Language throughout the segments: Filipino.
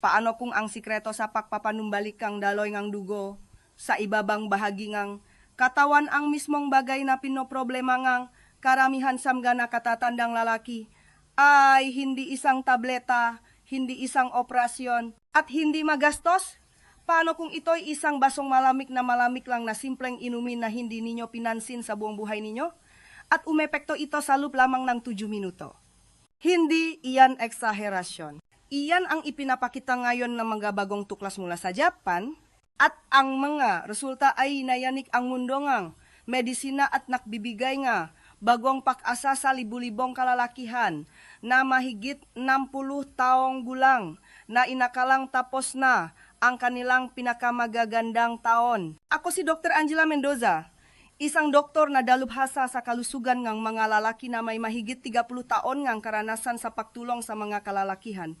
Paano kung ang sikreto sa pagpapanumbalik kang daloy ngang dugo sa ibabang bahagi ngang katawan ang mismong bagay na pinoproblema ngang karamihan samga na katatandang lalaki ay hindi isang tableta, hindi isang operasyon, at hindi magastos? Paano kung ito'y isang basong malamig na malamig lang na simpleng inumin na hindi ninyo pinansin sa buong buhay ninyo? At umepekto ito sa loop lamang ng 7 minuto. Hindi iyan eksaherasyon. Iyan ang ipinapakita ngayon ng mga bagong tuklas mula sa Japan at ang mga resulta ay nayanik ang mundo ngang medisina at nakbibigay nga bagong pag-asa sa libu-libong kalalakihan na mahigit 60 taong gulang na inakalang tapos na ang kanilang pinakamagagandang taon. Ako si Dr. Angela Mendoza, isang doktor na dalubhasa sa kalusugan ng mga lalaki na may mahigit 30 taon ngang karanasan sa pagtulong sa mga kalalakihan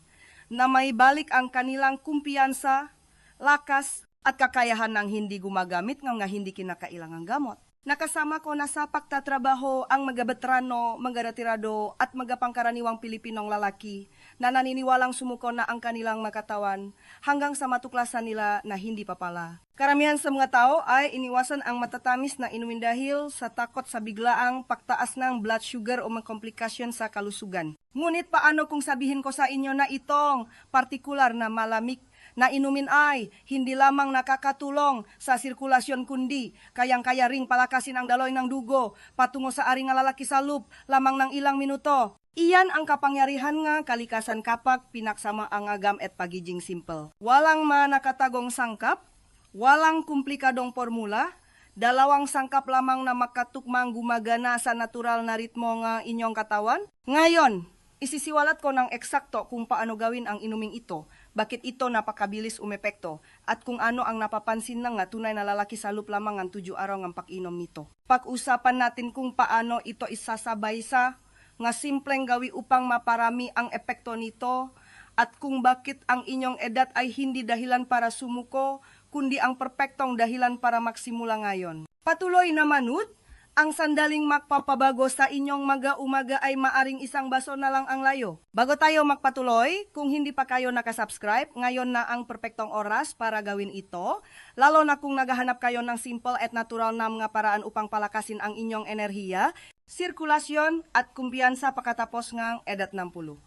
na may balik ang kanilang kumpiyansa, lakas at kakayahan ng hindi gumagamit ng nga hindi kinakailangang gamot. Nakasama ko na sa pagtatrabaho ang mga veterano, mga retirado at mga pangkaraniwang Pilipinong lalaki na naniniwalang sumuko na ang kanilang makatawan hanggang sa matuklasan nila na hindi pa pala. Karamihan sa mga tao ay iniwasan ang matatamis na inumin dahil sa takot sa biglaang pagtaas ng blood sugar o mga komplikasyon sa kalusugan. Ngunit paano kung sabihin ko sa inyo na itong partikular na malamig na inumin ay hindi lamang nakakatulong sa sirkulasyon kundi kayang-kaya ring palakasin ang daloy ng dugo patungo sa aring nga lalaki sa loop lamang ng ilang minuto. Iyan ang kapangyarihan nga kalikasan kapag pinaksama ang agam at pagiging simple. Walang manakatagong sangkap, walang komplikadong formula, dalawang sangkap lamang na makatukmang gumagana sa natural na ritmo nga inyong katawan. Ngayon, isisiwalat ko ng eksakto kung paano gawin ang inuming ito, bakit ito napakabilis umepekto, at kung ano ang napapansin na nga tunay na lalaki sa loop lamang ang tuju araw ng pag-inom nito. Pag-usapan natin kung paano ito isasabay sa nga simpleng gawi upang maparami ang epekto nito at kung bakit ang inyong edad ay hindi dahilan para sumuko, kundi ang perpektong dahilan para magsimula ngayon. Patuloy na manood, ang sandaling magpapabago sa inyong maga-umaga ay maaring isang baso na lang ang layo. Bago tayo magpatuloy, kung hindi pa kayo nakasubscribe, ngayon na ang perpektong oras para gawin ito, lalo na kung naghahanap kayo ng simple at natural na mga paraan upang palakasin ang inyong enerhiya, sirkulasyon at kumpiyansa pagkatapos ngang edat ng pulo.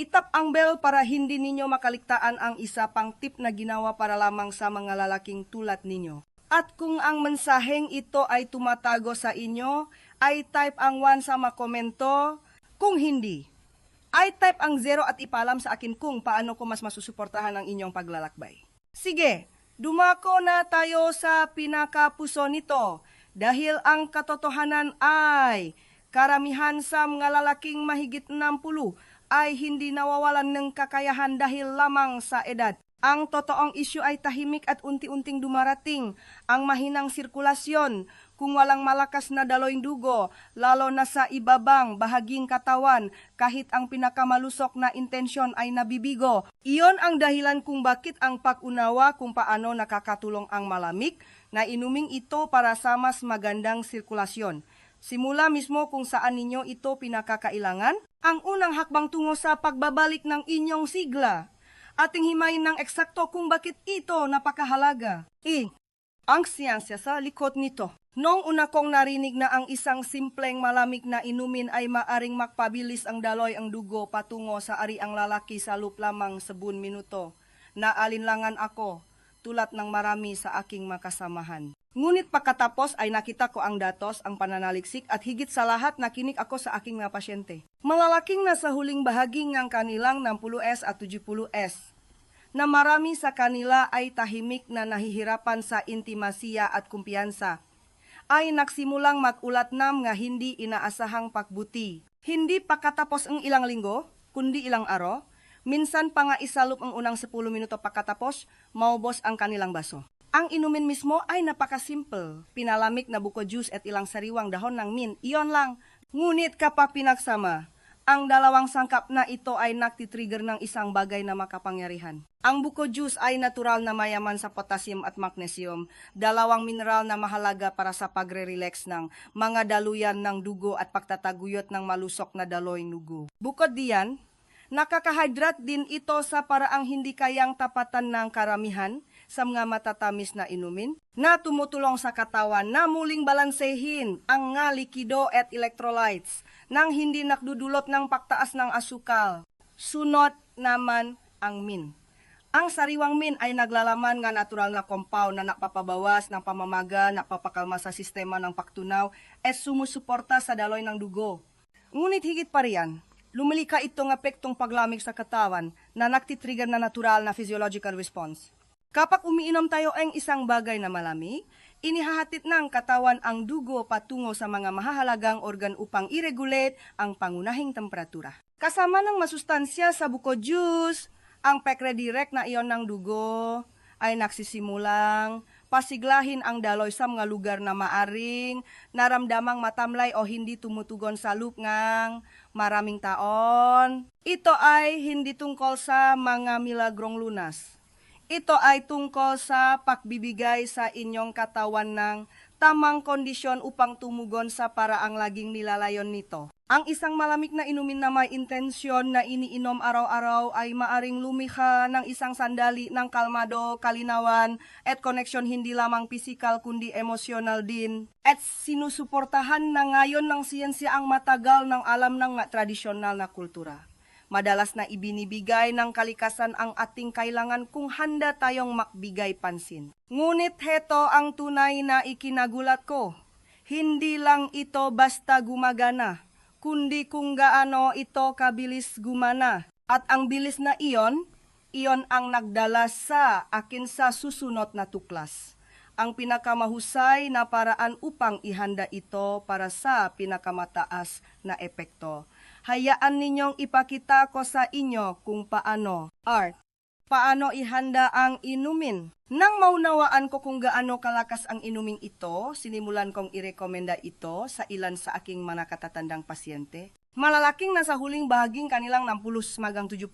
Itap ang bell para hindi ninyo makaligtaan ang isa pang tip na ginawa para lamang sa mga lalaking tulad ninyo. At kung ang mensaheng ito ay tumatago sa inyo, ay type ang 1 sa makomento. Kung hindi, ay type ang 0 at ipalam sa akin kung paano ko mas masusuportahan ang inyong paglalakbay. Sige, dumako na tayo sa pinakapuso nito dahil ang katotohanan ay karamihan sa mga lalaking mahigit 60 ay hindi nawawalan ng kakayahan dahil lamang sa edad. Ang totoong isyu ay tahimik at unti-unting dumarating ang mahinang sirkulasyon kung walang malakas na daloy dugo, lalo na sa ibabang bahaging katawan kahit ang pinakamalusok na intensyon ay nabibigo. Iyon ang dahilan kung bakit ang pag-unawa kung paano nakakatulong ang malamig na inuming ito para sa mas magandang sirkulasyon. Simula mismo kung saan ninyo ito pinakakailangan, ang unang hakbang tungo sa pagbabalik ng inyong sigla. Ating himayin ng eksakto kung bakit ito napakahalaga. E. Ang siyensya sa likod nito. Noong una kong narinig na ang isang simpleng malamig na inumin ay maaring makpabilis ang daloy ang dugo patungo sa ari ang lalaki sa loop lamang sa buwan minuto, naalinlangan ako tulad ng marami sa aking makasamahan. Ngunit pagkatapos ay nakita ko ang datos, ang pananaliksik at higit sa lahat nakinig ako sa aking mga pasyente. Malalaking nasa huling bahagi ng kanilang 60S at 70S na marami sa kanila ay tahimik na nahihirapan sa intimasiya at kumpiyansa ay nagsimulang magulat nam nga hindi inaasahang pakbuti. Hindi pagkatapos ang ilang linggo, kundi ilang araw, minsan pa nga isalop ang unang 10 minuto pagkatapos, maubos ang kanilang baso. Ang inumin mismo ay napakasimple. Pinalamig na buko juice at ilang sariwang dahon ng mint. Iyon lang. Ngunit kapag pinagsama, ang dalawang sangkap na ito ay naktitrigger ng isang bagay na makapangyarihan. Ang buko juice ay natural na mayaman sa potassium at magnesium, dalawang mineral na mahalaga para sa pagre-relax ng mga daluyan ng dugo at pagtataguyot ng malusok na daloy dugo. Bukod diyan, Nakakahydrat din ito sa paraang hindi kayang tapatan ng karamihan sa mga matatamis na inumin na tumutulong sa katawan na muling balansehin ang nga likido at electrolytes nang hindi nakdudulot ng pagtaas ng asukal. Sunod naman ang min. Ang sariwang min ay naglalaman nga natural na compound na napapabawas ng pamamaga, napapakalma sa sistema ng pagtunaw, at sumusuporta sa daloy ng dugo. Ngunit higit pa riyan, lumilika itong apektong paglamig sa katawan na naktitrigger na natural na physiological response. Kapag umiinom tayo ang isang bagay na malamig, inihahatid ng katawan ang dugo patungo sa mga mahahalagang organ upang i-regulate ang pangunahing temperatura. Kasama ng masustansya sa buko juice, ang pekredirect na iyon ng dugo ay nagsisimulang pasiglahin ang daloy sa mga lugar na maaring naramdamang matamlay o hindi tumutugon sa lupngang maraming taon. Ito ay hindi tungkol sa mga milagrong lunas. Ito ay tungkol sa pagbibigay sa inyong katawan ng tamang kondisyon upang tumugon sa paraang laging nilalayon nito. Ang isang malamig na inumin na may intensyon na iniinom araw-araw ay maaring lumikha ng isang sandali ng kalmado, kalinawan, at koneksyon hindi lamang pisikal kundi emosyonal din. At sinusuportahan na ngayon ng siyensya ang matagal ng alam ng tradisyonal na kultura. Madalas na ibinibigay ng kalikasan ang ating kailangan kung handa tayong makbigay pansin. Ngunit heto ang tunay na ikinagulat ko. Hindi lang ito basta gumagana, kundi kung gaano ito kabilis gumana. At ang bilis na iyon, iyon ang nagdala sa akin sa susunod na tuklas. Ang pinakamahusay na paraan upang ihanda ito para sa pinakamataas na epekto. Hayaan ninyong ipakita ko sa inyo kung paano. Art. Paano ihanda ang inumin? Nang maunawaan ko kung gaano kalakas ang inuming ito, sinimulan kong irekomenda ito sa ilan sa aking mga nakatatandang pasyente. Malalaking nasa huling bahaging kanilang 60 magang 70.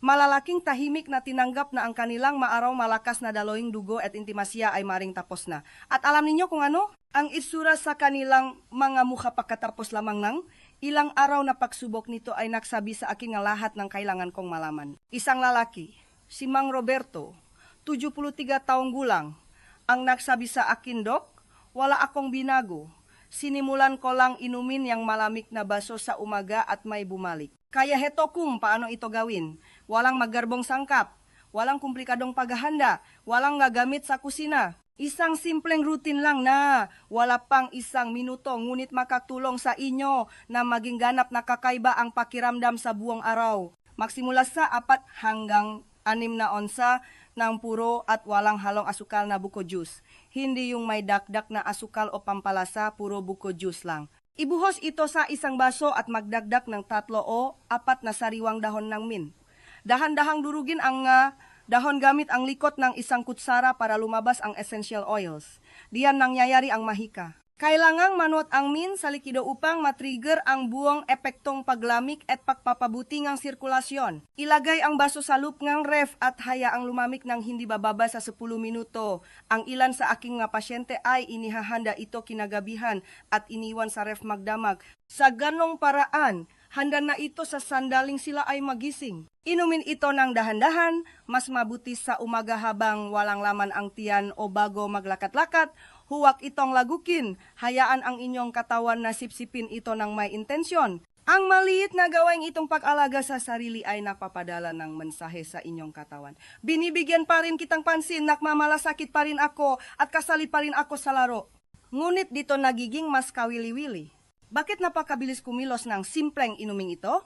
Malalaking tahimik na tinanggap na ang kanilang maaraw malakas na daloing dugo at intimasya ay maring tapos na. At alam ninyo kung ano? Ang isura sa kanilang mga mukha pagkatapos lamang ng ilang araw na pagsubok nito ay nagsabi sa aking nga lahat ng kailangan kong malaman. Isang lalaki, si Mang Roberto, 73 taong gulang, ang nagsabi sa akin, Dok, wala akong binago. Sinimulan ko lang inumin yung malamig na baso sa umaga at may bumalik. Kaya heto kung paano ito gawin. Walang magarbong sangkap, walang komplikadong paghahanda, walang gagamit sa kusina. Isang simpleng routine lang na wala pang isang minuto ngunit makatulong sa inyo na maging ganap na kakaiba ang pakiramdam sa buong araw. Magsimula sa apat hanggang anim na onsa ng puro at walang halong asukal na buko juice. Hindi yung may dakdak na asukal o pampalasa, puro buko juice lang. Ibuhos ito sa isang baso at magdagdak ng tatlo o apat na sariwang dahon ng mint. Dahan-dahang durugin ang ah, dahon gamit ang likot ng isang kutsara para lumabas ang essential oils. Diyan nangyayari ang mahika. Kailangang manuot ang min sa likido upang matrigger ang buong epektong paglamig at pagpapabuti ng sirkulasyon. Ilagay ang baso sa loop ng ref at hayaang lumamig ng hindi bababa sa 10 minuto. Ang ilan sa aking nga pasyente ay inihahanda ito kinagabihan at iniwan sa ref magdamag. Sa ganong paraan, handa na ito sa sandaling sila ay magising. Inumin ito ng dahan-dahan, mas mabuti sa umaga habang walang laman ang tiyan o bago maglakat-lakat, huwag itong lagukin, hayaan ang inyong katawan na sipsipin ito ng may intensyon. Ang maliit na gawain itong pag-alaga sa sarili ay napapadala ng mensahe sa inyong katawan. Binibigyan pa rin kitang pansin, nakmamalasakit pa rin ako at kasali pa rin ako sa laro. Ngunit dito nagiging mas kawili-wili. Bakit napakabilis kumilos ng simpleng inuming ito?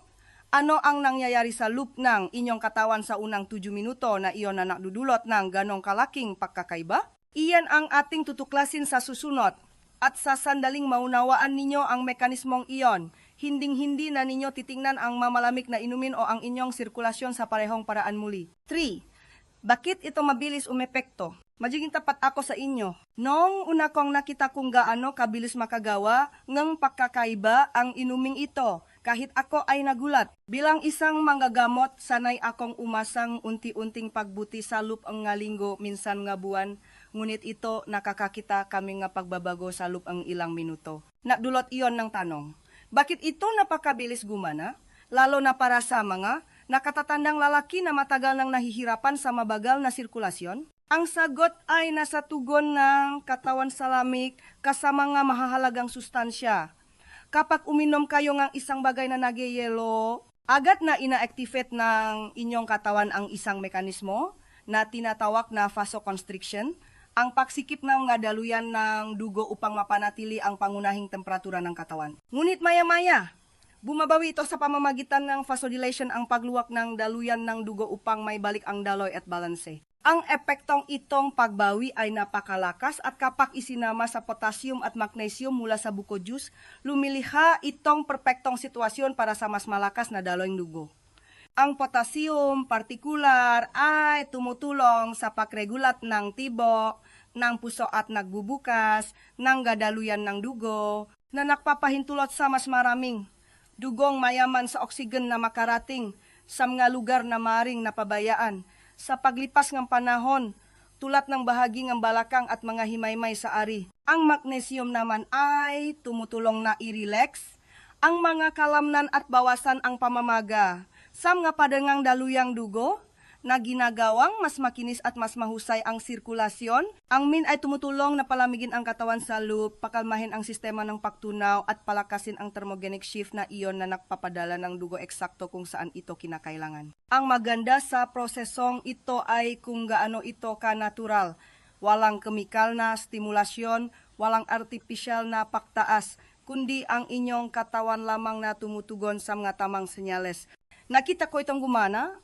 Ano ang nangyayari sa loop ng inyong katawan sa unang 7 minuto na iyon na nakdudulot ng ganong kalaking pagkakaiba? Iyan ang ating tutuklasin sa susunod. At sa sandaling maunawaan ninyo ang mekanismong iyon, hinding-hindi na ninyo titingnan ang mamalamig na inumin o ang inyong sirkulasyon sa parehong paraan muli. 3. Bakit ito mabilis umepekto? Magiging tapat ako sa inyo. Noong una kong nakita kung gaano kabilis makagawa ng pagkakaiba ang inuming ito, kahit ako ay nagulat. Bilang isang manggagamot, sanay akong umasang unti-unting pagbuti sa loop ang nga linggo, minsan nga buwan, ngunit ito nakakakita kami nga pagbabago sa loop ang ilang minuto. Nakdulot iyon ng tanong, bakit ito napakabilis gumana? Lalo na para sa mga Nakatatandang lalaki na matagal nang nahihirapan sa mabagal na sirkulasyon? Ang sagot ay nasa tugon ng katawan sa lamig kasama nga mahahalagang sustansya. Kapag uminom kayo ng isang bagay na nagyayelo, agad na ina-activate ng inyong katawan ang isang mekanismo na tinatawag na vasoconstriction, ang pagsikip ng nga daluyan ng dugo upang mapanatili ang pangunahing temperatura ng katawan. Ngunit maya-maya, bumabawi ito sa pamamagitan ng vasodilation ang pagluwak ng daluyan ng dugo upang may balik ang daloy at balanse. Ang epektong itong pagbawi ay napakalakas at kapag isinama sa potassium at magnesium mula sa buko juice, lumiliha itong perpektong sitwasyon para sa mas malakas na daloyng dugo. Ang potassium partikular ay tumutulong sa pagregulat ng tibok, ng puso at nagbubukas, ng gadaluyan ng dugo, na nakpapahintulot sa mas maraming dugong mayaman sa oksigen na makarating sa mga lugar na maring napabayaan sa paglipas ng panahon tulat ng bahagi ng balakang at mga himaymay sa ari. Ang magnesium naman ay tumutulong na i-relax ang mga kalamnan at bawasan ang pamamaga sa mga padangang daluyang dugo na ginagawang mas makinis at mas mahusay ang sirkulasyon. Ang min ay tumutulong na palamigin ang katawan sa loop, pakalmahin ang sistema ng pagtunaw at palakasin ang thermogenic shift na iyon na nagpapadala ng dugo eksakto kung saan ito kinakailangan. Ang maganda sa prosesong ito ay kung gaano ito ka-natural. Walang kemikal na stimulasyon, walang artificial na paktaas, kundi ang inyong katawan lamang na tumutugon sa mga tamang senyales. Nakita ko itong gumana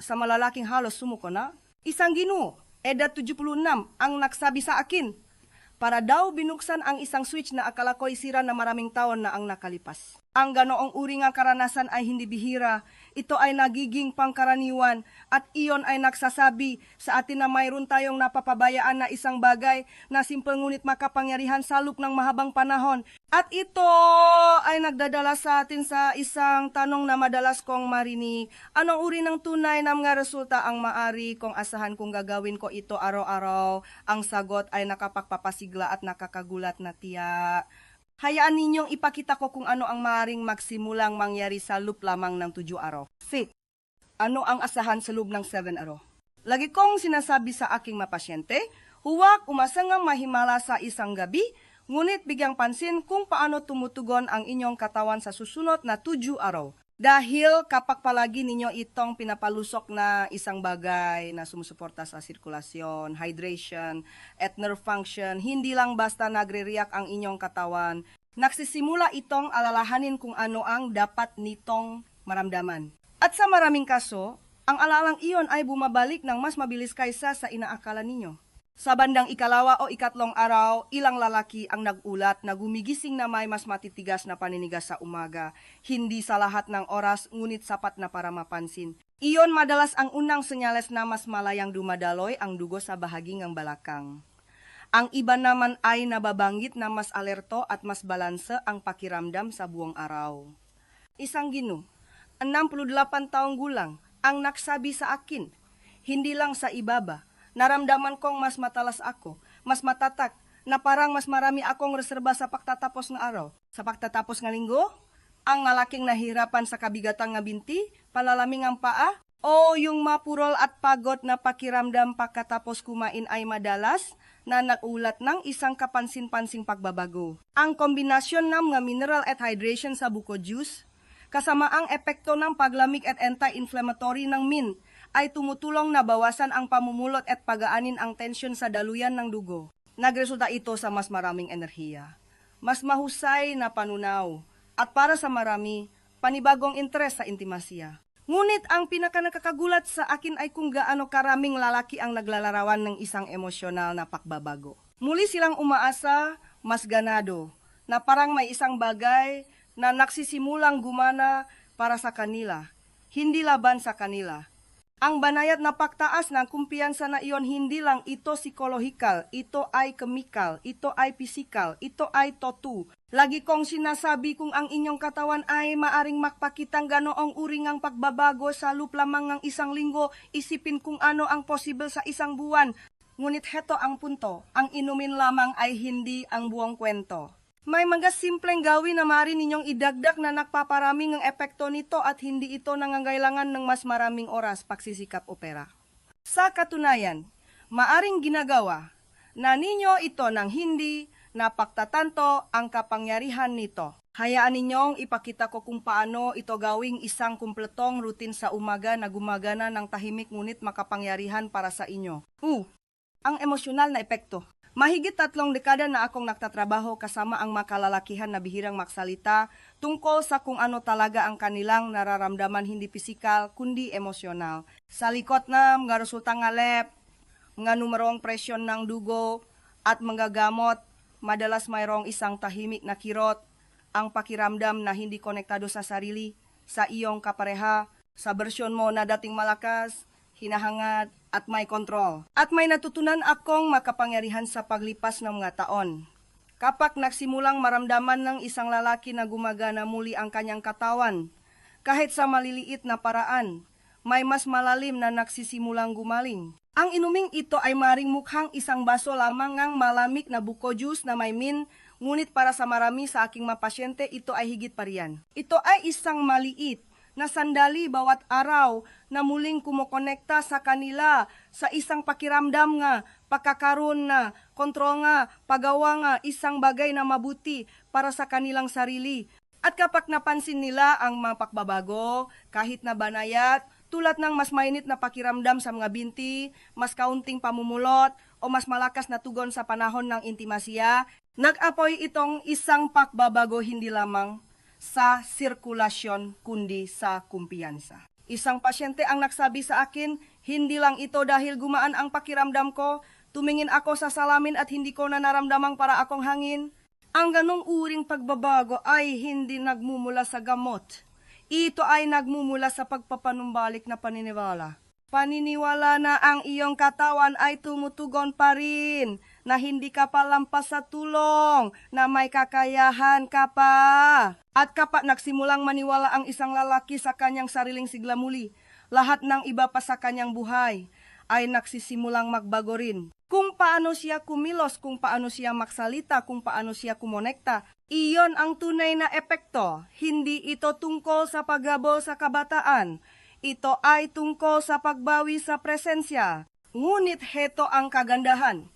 sa malalaking halos sumuko na, isang gino, edad 76, ang nagsabi sa akin, para daw binuksan ang isang switch na akala ko'y sira na maraming taon na ang nakalipas. Ang ganoong uri ng karanasan ay hindi bihira. Ito ay nagiging pangkaraniwan at iyon ay nagsasabi sa atin na mayroon tayong napapabayaan na isang bagay na simple ngunit makapangyarihan sa loop ng mahabang panahon. At ito ay nagdadala sa atin sa isang tanong na madalas kong marinig. Anong uri ng tunay na mga resulta ang maari kung asahan kung gagawin ko ito araw-araw? Ang sagot ay nakapagpapasigla at nakakagulat na tiya. Hayaan ninyong ipakita ko kung ano ang maring magsimulang mangyari sa loop lamang ng 7 araw. Fit. Ano ang asahan sa loob ng 7 araw? Lagi kong sinasabi sa aking mapasyente, huwag umasangang mahimala sa isang gabi, ngunit bigyang pansin kung paano tumutugon ang inyong katawan sa susunod na 7 araw. Dahil kapag palagi ninyo itong pinapalusok na isang bagay na sumusuporta sa sirkulasyon, hydration, at nerve function, hindi lang basta nagre-react ang inyong katawan, nagsisimula itong alalahanin kung ano ang dapat nitong maramdaman. At sa maraming kaso, ang alalang iyon ay bumabalik ng mas mabilis kaysa sa inaakala ninyo. Sa bandang ikalawa o ikatlong araw, ilang lalaki ang nagulat na gumigising na may mas matitigas na paninigas sa umaga. Hindi sa lahat ng oras, ngunit sapat na para mapansin. Iyon madalas ang unang senyales na mas malayang dumadaloy ang dugo sa bahagi ng balakang. Ang iba naman ay nababanggit na mas alerto at mas balanse ang pakiramdam sa buong araw. Isang gino, 68 taong gulang, ang nagsabi sa akin, hindi lang sa ibaba, naramdaman kong mas matalas ako, mas matatak, na parang mas marami akong reserba sa pagtatapos ng araw. Sa pagtatapos ng linggo, ang ngalaking nahirapan sa kabigatang nga binti, palalaming ang paa, o yung mapurol at pagod na pakiramdam pagkatapos kumain ay madalas na nagulat ng isang kapansin-pansing pagbabago. Ang kombinasyon ng mga mineral at hydration sa buko juice, kasama ang epekto ng paglamig at anti-inflammatory ng mint, ay tumutulong na bawasan ang pamumulot at pagaanin ang tensyon sa daluyan ng dugo. Nagresulta ito sa mas maraming enerhiya, mas mahusay na panunaw, at para sa marami, panibagong interes sa intimasya. Ngunit ang pinaka nakakagulat sa akin ay kung gaano karaming lalaki ang naglalarawan ng isang emosyonal na pakbabago. Muli silang umaasa, mas ganado, na parang may isang bagay na nagsisimulang gumana para sa kanila, hindi laban sa kanila. Ang banayat na pagtaas ng kumpiyansa na iyon hindi lang ito psikolohikal, ito ay chemical, ito ay physical, ito ay totu. Lagi kong sinasabi kung ang inyong katawan ay maaring makpakitang ganoong uri ng pagbabago sa loop lamang ng isang linggo, isipin kung ano ang possible sa isang buwan. Ngunit heto ang punto, ang inumin lamang ay hindi ang buong kwento. May mga simpleng gawin na maaari ninyong idagdag na nagpaparami ng epekto nito at hindi ito nangangailangan ng mas maraming oras pagsisikap opera. Sa katunayan, maaring ginagawa na ninyo ito ng hindi napagtatanto ang kapangyarihan nito. Hayaan ninyong ipakita ko kung paano ito gawing isang kumpletong routine sa umaga na gumagana ng tahimik ngunit makapangyarihan para sa inyo. Uh, ang emosyonal na epekto. Mahigit tatlong dekada na akong nagtatrabaho kasama ang makalalakihan na bihirang maksalita tungkol sa kung ano talaga ang kanilang nararamdaman hindi pisikal kundi emosyonal. Sa likot na mga resulta nga lep, mga numerong presyon ng dugo at mga gamot, madalas mayroong isang tahimik na kirot, ang pakiramdam na hindi konektado sa sarili, sa iyong kapareha, sa bersyon mo na dating malakas, hinahangad, at may kontrol. At may natutunan akong makapangyarihan sa paglipas ng mga taon. Kapag nagsimulang maramdaman ng isang lalaki na gumagana muli ang kanyang katawan, kahit sa maliliit na paraan, may mas malalim na nagsisimulang gumaling. Ang inuming ito ay maring mukhang isang baso lamang ng malamig na buko juice na may min, ngunit para sa marami sa aking mga pasyente, ito ay higit pa riyan. Ito ay isang maliit na sandali bawat araw na muling kumokonekta sa kanila sa isang pakiramdam nga, pagkakaroon na, kontrol nga, pagawa nga, isang bagay na mabuti para sa kanilang sarili. At kapag napansin nila ang mga pakbabago, kahit na banayat, tulad ng mas mainit na pakiramdam sa mga binti, mas kaunting pamumulot, o mas malakas na tugon sa panahon ng intimasya, nag-apoy itong isang pakbabago hindi lamang sa sirkulasyon kundi sa kumpiyansa. Isang pasyente ang nagsabi sa akin, hindi lang ito dahil gumaan ang pakiramdam ko, tumingin ako sa salamin at hindi ko na naramdamang para akong hangin. Ang ganong uring pagbabago ay hindi nagmumula sa gamot. Ito ay nagmumula sa pagpapanumbalik na paniniwala. Paniniwala na ang iyong katawan ay tumutugon pa rin, na hindi ka pa lampas sa tulong, na may kakayahan ka pa. At kapag nagsimulang maniwala ang isang lalaki sa kanyang sariling sigla muli, lahat ng iba pa sa kanyang buhay ay nagsisimulang magbago rin. Kung paano siya kumilos, kung paano siya maksalita, kung paano siya kumonekta, iyon ang tunay na epekto. Hindi ito tungkol sa paggabol sa kabataan. Ito ay tungkol sa pagbawi sa presensya. Ngunit heto ang kagandahan.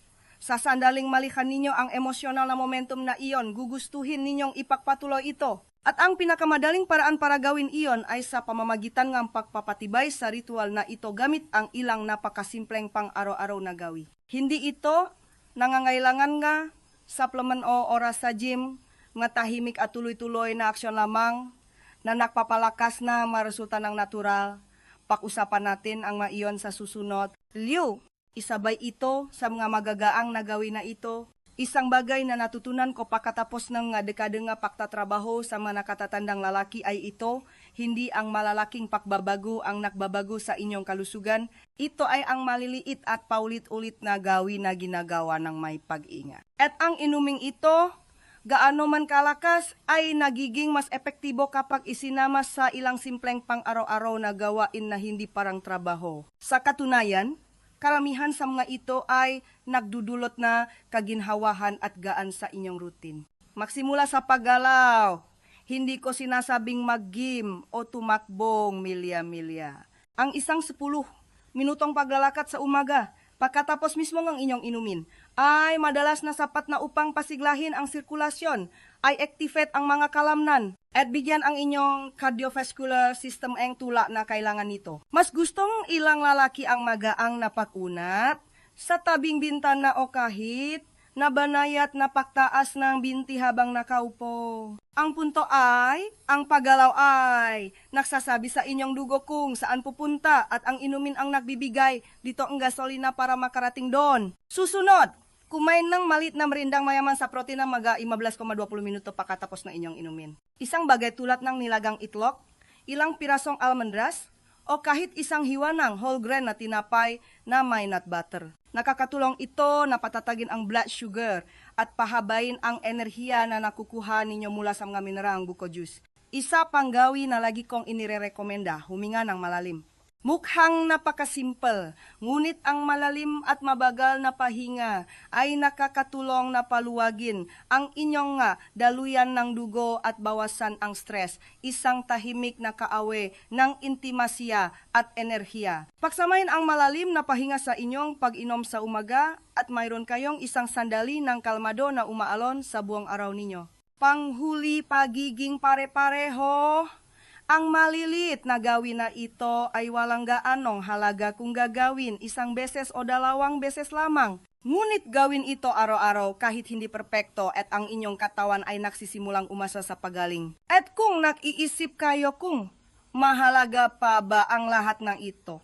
Sa sandaling malikan ninyo ang emosyonal na momentum na iyon, gugustuhin ninyong ipagpatuloy ito. At ang pinakamadaling paraan para gawin iyon ay sa pamamagitan ng pagpapatibay sa ritual na ito gamit ang ilang napakasimpleng pang araw-araw na gawi. Hindi ito nangangailangan nga supplement o oras sa gym, nga tahimik at tuloy-tuloy na aksyon lamang na nagpapalakas na maresulta ng natural. Pag-usapan natin ang maiyon sa susunod. Liu, isabay ito sa mga magagaang na gawin na ito. Isang bagay na natutunan ko pagkatapos ng nga dekade nga pagtatrabaho sa mga nakatatandang lalaki ay ito, hindi ang malalaking pakbabago ang nakbabago sa inyong kalusugan. Ito ay ang maliliit at paulit-ulit na gawin na ginagawa ng may pag-ingat. At ang inuming ito, gaano man kalakas ay nagiging mas epektibo kapag isinama sa ilang simpleng pang-araw-araw na gawain na hindi parang trabaho. Sa katunayan, karamihan sa mga ito ay nagdudulot na kaginhawahan at gaan sa inyong routine. Magsimula sa paggalaw. Hindi ko sinasabing mag-gym o tumakbong milya-milya. Ang isang sepuluh minutong paglalakad sa umaga, pagkatapos mismo ng inyong inumin, ay madalas na sapat na upang pasiglahin ang sirkulasyon, ay activate ang mga kalamnan, at bigyan ang inyong cardiovascular system ang tula na kailangan nito. Mas gustong ilang lalaki ang magaang napakunat, sa tabing bintana o kahit nabanayat na paktaas ng binti habang nakaupo. Ang punto ay, ang paggalaw ay, nagsasabi sa inyong dugo kung saan pupunta at ang inumin ang nagbibigay dito ang gasolina para makarating doon. Susunod, kumain ng malit na merindang mayaman sa protein na maga 15,20 minuto pagkatapos ng inyong inumin. Isang bagay tulad ng nilagang itlog, ilang pirasong almondras, o kahit isang hiwa ng whole grain na tinapay na may nut butter. Nakakatulong ito na patatagin ang blood sugar at pahabain ang enerhiya na nakukuha ninyo mula sa mga minerang buko juice. Isa pang gawi na lagi kong inirerekomenda, huminga ng malalim. Mukhang napakasimple, ngunit ang malalim at mabagal na pahinga ay nakakatulong na paluwagin ang inyong nga daluyan ng dugo at bawasan ang stress, isang tahimik na kaawe ng intimasya at enerhiya. Pagsamahin ang malalim na pahinga sa inyong pag-inom sa umaga at mayroon kayong isang sandali ng kalmado na umaalon sa buong araw ninyo. Panghuli pagiging pare-pareho. Ang maliliit na gawin na ito ay walang gaanong halaga kung gagawin isang beses o dalawang beses lamang. Ngunit gawin ito araw-araw kahit hindi perpekto at ang inyong katawan ay nagsisimulang umasa sa pagaling. At kung nag-iisip kayo kung mahalaga pa ba ang lahat ng ito,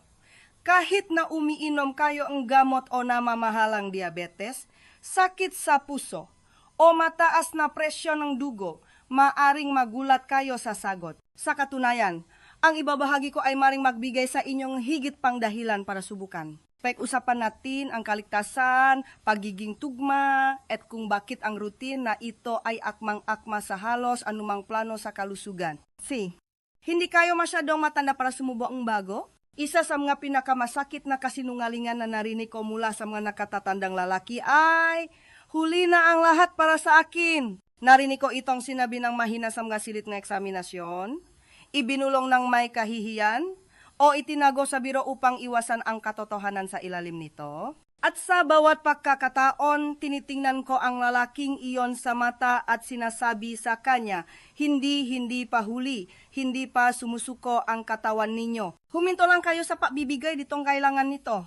kahit na umiinom kayo ang gamot o namamahalang diabetes, sakit sa puso, o mataas na presyon ng dugo, maaring magulat kayo sa sagot. Sa katunayan, ang ibabahagi ko ay maring magbigay sa inyong higit pang dahilan para subukan. Pag-usapan natin ang kaligtasan, pagiging tugma, at kung bakit ang routine na ito ay akmang-akma sa halos anumang plano sa kalusugan. C. Hindi kayo masyadong matanda para sumubo ang bago? Isa sa mga pinakamasakit na kasinungalingan na narinig ko mula sa mga nakatatandang lalaki ay, huli na ang lahat para sa akin. Narinig ko itong sinabi ng mahina sa mga silit ng eksaminasyon, ibinulong ng may kahihiyan, o itinago sa biro upang iwasan ang katotohanan sa ilalim nito. At sa bawat pagkakataon, tinitingnan ko ang lalaking iyon sa mata at sinasabi sa kanya, hindi, hindi pa huli, hindi pa sumusuko ang katawan ninyo. Huminto lang kayo sa pagbibigay ditong kailangan nito.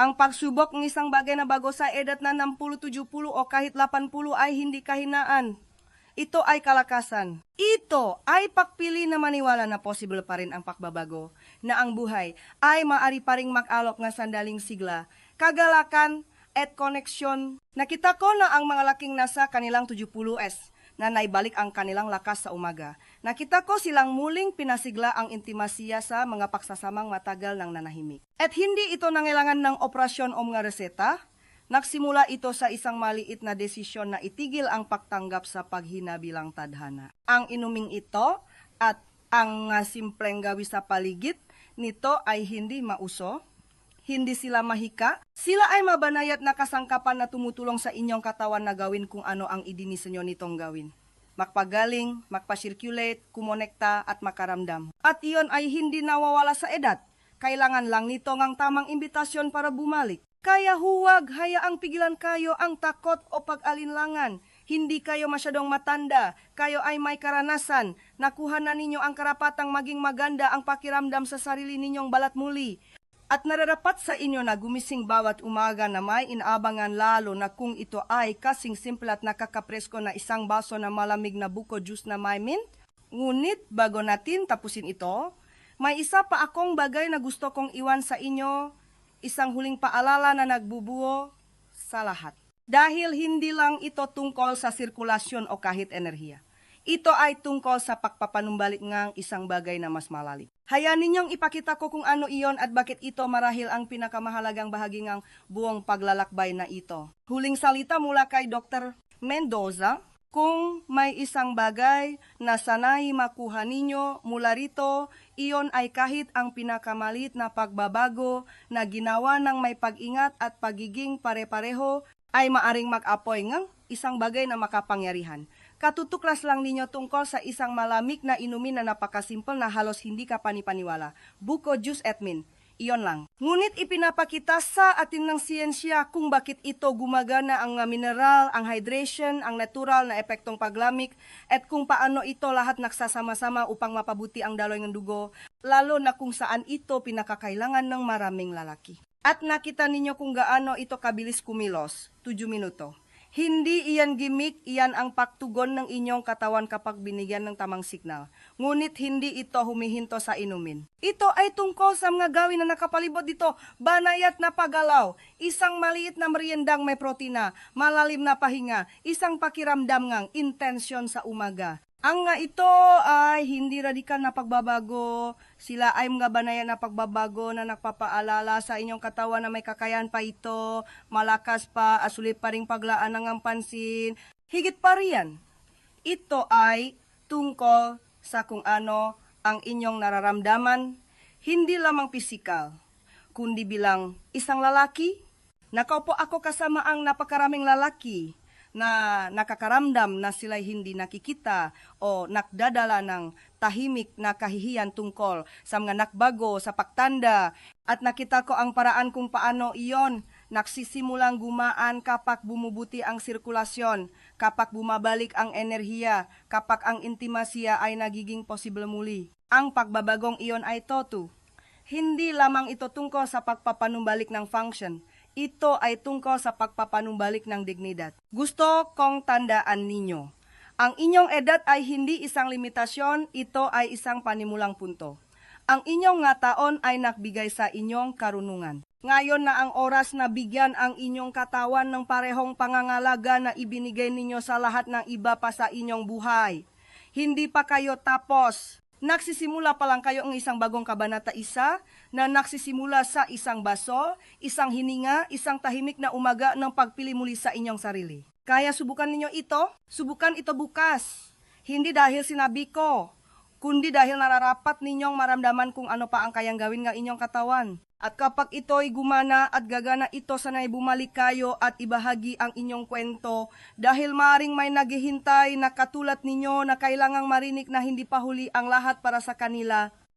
Ang pagsubok ng isang bagay na bago sa edad na 60, 70 o kahit 80 ay hindi kahinaan. Ito ay kalakasan. Ito ay pakpili na maniwala na possible pa rin ang pakbabago, na ang buhay ay maari pa ring makalok ng sandaling sigla, kagalakan at koneksyon. Nakita ko na ang mga laking nasa kanilang 70S na naibalik ang kanilang lakas sa umaga. Nakita ko silang muling pinasigla ang intimasiya sa mga paksasamang matagal ng nanahimik. At hindi ito nangailangan ng operasyon o mga reseta, Nagsimula ito sa isang maliit na desisyon na itigil ang pagtanggap sa paghina bilang tadhana. Ang inuming ito at ang nga simpleng gawi sa paligid nito ay hindi mauso, hindi sila mahika, sila ay mabanayat na kasangkapan na tumutulong sa inyong katawan na gawin kung ano ang idinis nyo nitong gawin. Magpagaling, magpa-circulate, kumonekta at makaramdam. At iyon ay hindi nawawala sa edad. Kailangan lang nito ng tamang imbitasyon para bumalik. Kaya huwag hayaang pigilan kayo ang takot o pag-alinlangan. Hindi kayo masyadong matanda, kayo ay may karanasan. Nakuha na ninyo ang karapatang maging maganda ang pakiramdam sa sarili ninyong balat muli. At nararapat sa inyo na gumising bawat umaga na may inaabangan lalo na kung ito ay kasing simple at nakakapresko na isang baso na malamig na buko juice na may mint. Ngunit bago natin tapusin ito, may isa pa akong bagay na gusto kong iwan sa inyo isang huling paalala na nagbubuo sa lahat. Dahil hindi lang ito tungkol sa sirkulasyon o kahit enerhiya. Ito ay tungkol sa pagpapanumbalik ng isang bagay na mas malalim. Hayaan ninyong ipakita ko kung ano iyon at bakit ito marahil ang pinakamahalagang bahagi ng buong paglalakbay na ito. Huling salita mula kay Dr. Mendoza, kung may isang bagay na sanay makuha ninyo mula rito, iyon ay kahit ang pinakamalit na pagbabago na ginawa ng may pag-ingat at pagiging pare-pareho ay maaring mag-apoy ng isang bagay na makapangyarihan. Katutuklas lang ninyo tungkol sa isang malamig na inumin na napakasimple na halos hindi ka panipaniwala. Buko Juice Etmin. Iyon lang. Ngunit ipinapakita sa atin ng siyensya kung bakit ito gumagana ang mineral, ang hydration, ang natural na epektong paglamig, at kung paano ito lahat nagsasama-sama upang mapabuti ang daloy ng dugo, lalo na kung saan ito pinakakailangan ng maraming lalaki. At nakita ninyo kung gaano ito kabilis kumilos, 7 minuto. Hindi iyan gimmick, iyan ang pagtugon ng inyong katawan kapag binigyan ng tamang signal. Ngunit hindi ito humihinto sa inumin. Ito ay tungkol sa mga gawin na nakapalibot dito, banayat na pagalaw, isang maliit na meriendang may protina, malalim na pahinga, isang pakiramdam ngang intensyon sa umaga. Ang nga ito ay hindi radikal na pagbabago. Sila ay mga banayan na pagbabago na nagpapaalala sa inyong katawan na may kakayan pa ito, malakas pa, asulit pa rin paglaan ng pansin. Higit pa riyan, ito ay tungkol sa kung ano ang inyong nararamdaman, Hindi lamang pisikal, kundi bilang isang lalaki. Nakaupo ako kasama ang napakaraming lalaki na nakakaramdam na sila'y hindi nakikita o nakdadala ng tahimik na kahihiyan tungkol sa mga nakbago sa pagtanda at nakita ko ang paraan kung paano iyon nagsisimulang gumaan kapag bumubuti ang sirkulasyon, kapag bumabalik ang enerhiya, kapag ang intimasya ay nagiging posible muli. Ang pagbabagong iyon ay totu. Hindi lamang ito tungkol sa pagpapanumbalik ng function, ito ay tungkol sa pagpapanumbalik ng dignidad. Gusto kong tandaan ninyo, ang inyong edad ay hindi isang limitasyon, ito ay isang panimulang punto. Ang inyong nga taon ay nagbigay sa inyong karunungan. Ngayon na ang oras na bigyan ang inyong katawan ng parehong pangangalaga na ibinigay ninyo sa lahat ng iba pa sa inyong buhay. Hindi pa kayo tapos. Nagsisimula pa lang kayo ang isang bagong kabanata isa na nagsisimula sa isang baso, isang hininga, isang tahimik na umaga ng pagpili muli sa inyong sarili. Kaya subukan ninyo ito, subukan ito bukas. Hindi dahil sinabi ko, kundi dahil nararapat ninyong maramdaman kung ano pa ang kayang gawin ng inyong katawan. At kapag ito'y gumana at gagana ito sanay bumalik kayo at ibahagi ang inyong kwento dahil maring may naghihintay na katulad ninyo na kailangang marinig na hindi pa huli ang lahat para sa kanila.